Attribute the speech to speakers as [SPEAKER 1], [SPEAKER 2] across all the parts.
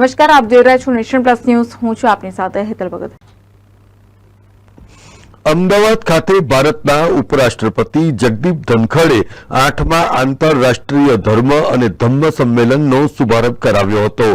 [SPEAKER 1] નમસ્કાર, આપ જોઈ રહ્યા છો નેશન પ્લસ ન્યૂઝ. હું છું આપની સાથે હેતલ ભગત.
[SPEAKER 2] અમદાવાદ ખાતે ભારતના ઉપરાષ્ટ્રપતિ જગદીપ ધનખડે આઠમા આંતરરાષ્ટ્રીય ધર્મ અને ધમ્મ સંમેલનનો શુભારંભ કરાવ્યો હતો.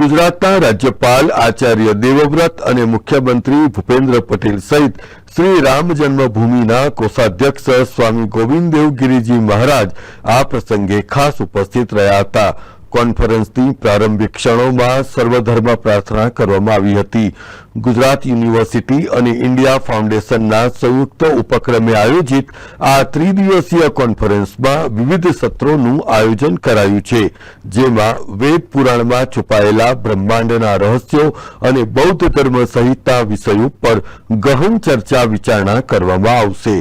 [SPEAKER 2] ગુજરાતના રાજ્યપાલ આચાર્ય દેવવ્રત અને મુખ્યમંત્રી ભૂપેન્દ્ર પટેલ સહિત શ્રી રામ જન્મભૂમિના કોષાધ્યક્ષ સ્વામી ગોવિંદદેવ ગિરિજી મહારાજ આ પ્રસંગે ખાસ ઉપસ્થિત રહ્યા હતા. કોન્ફરન્સની પ્રારંભિક ક્ષણોમાં સર્વધર્મ પ્રાર્થના કરવામાં આવી હતી. ગુજરાત યુનિવર્સિટી અને ઇન્ડિયા ફાઉન્ડેશનના સંયુક્ત ઉપક્રમે આયોજિત આ ત્રિદિવસીય કોન્ફરન્સમાં વિવિધ સત્રોનું આયોજન કરાયું છે, જેમાં વેદ પુરાણમાં છુપાયેલા બ્રહ્માંડના રહસ્યો અને બૌદ્ધ ધર્મ સહિતના વિષયો પર ગહન ચર્ચા વિચારણા કરવામાં આવશે.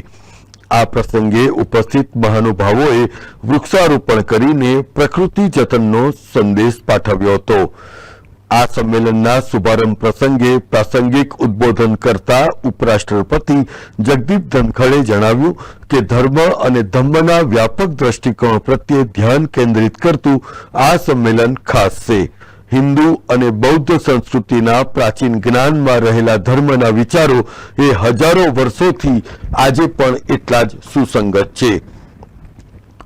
[SPEAKER 2] આ પ્રસંગે ઉપસ્થિત મહાનુભાવોએ વૃક્ષારોપણ કરીને પ્રકૃતિ જતનનો સંદેશ પાઠવ્યો હતો. આ સંમેલનના શુભારંભ પ્રસંગે પ્રાસંગિક ઉદબોધન કરતા ઉપરાષ્ટ્રપતિ જગદીપ ધનખડે જણાવ્યું કે ધર્મ અને ધમ્મના વ્યાપક દ્રષ્ટિકોણ પ્રત્યે ધ્યાન કેન્દ્રિત કરતું આ સંમેલન ખાસ છે. હિન્દુ અને બૌદ્ધ સંસ્કૃતિના પ્રાચીન જ્ઞાનમાં રહેલા ધર્મના વિચારો એ હજારો વર્ષોથી આજે પણ એટલા જ સુસંગત છે.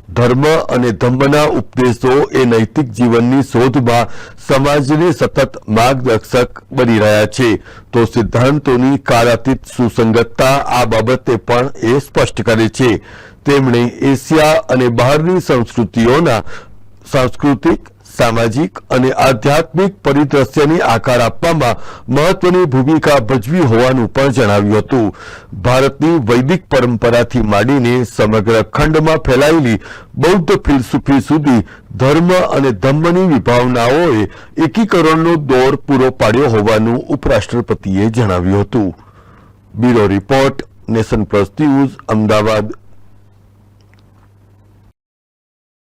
[SPEAKER 2] ધર્મ અને ધમ્મના ઉપદેશો એ નૈતિક જીવનની શોધમાં સમાજને સતત માર્ગદર્શક બની રહ્યા છે. તો સિદ્ધાંતોની કાળાતીત સુસંગતતા આ બાબતે પણ એ સ્પષ્ટ કરે છે. તેમણે એશિયા અને બહારની સંસ્કૃતિઓના સાંસ્કૃતિક સામાજિક અને આધ્યાત્મિક પરિદ્રશ્યને આકાર આપવામાં મહત્વની ભૂમિકા ભજવી હોવાનું પણ જણાવ્યું હતું. ભારતની વૈદિક પરંપરાથી માંડીને સમગ્ર ખંડમાં ફેલાયેલી બૌદ્ધ ફિલસુફી સુધી ધર્મ અને ધમ્મની વિભાવનાઓએ એકીકરણનો દોર પૂરો પાડ્યો હોવાનું ઉપરાષ્ટ્રપતિએ જણાવ્યું હતું. Bureau report nation plus Ahmedabad.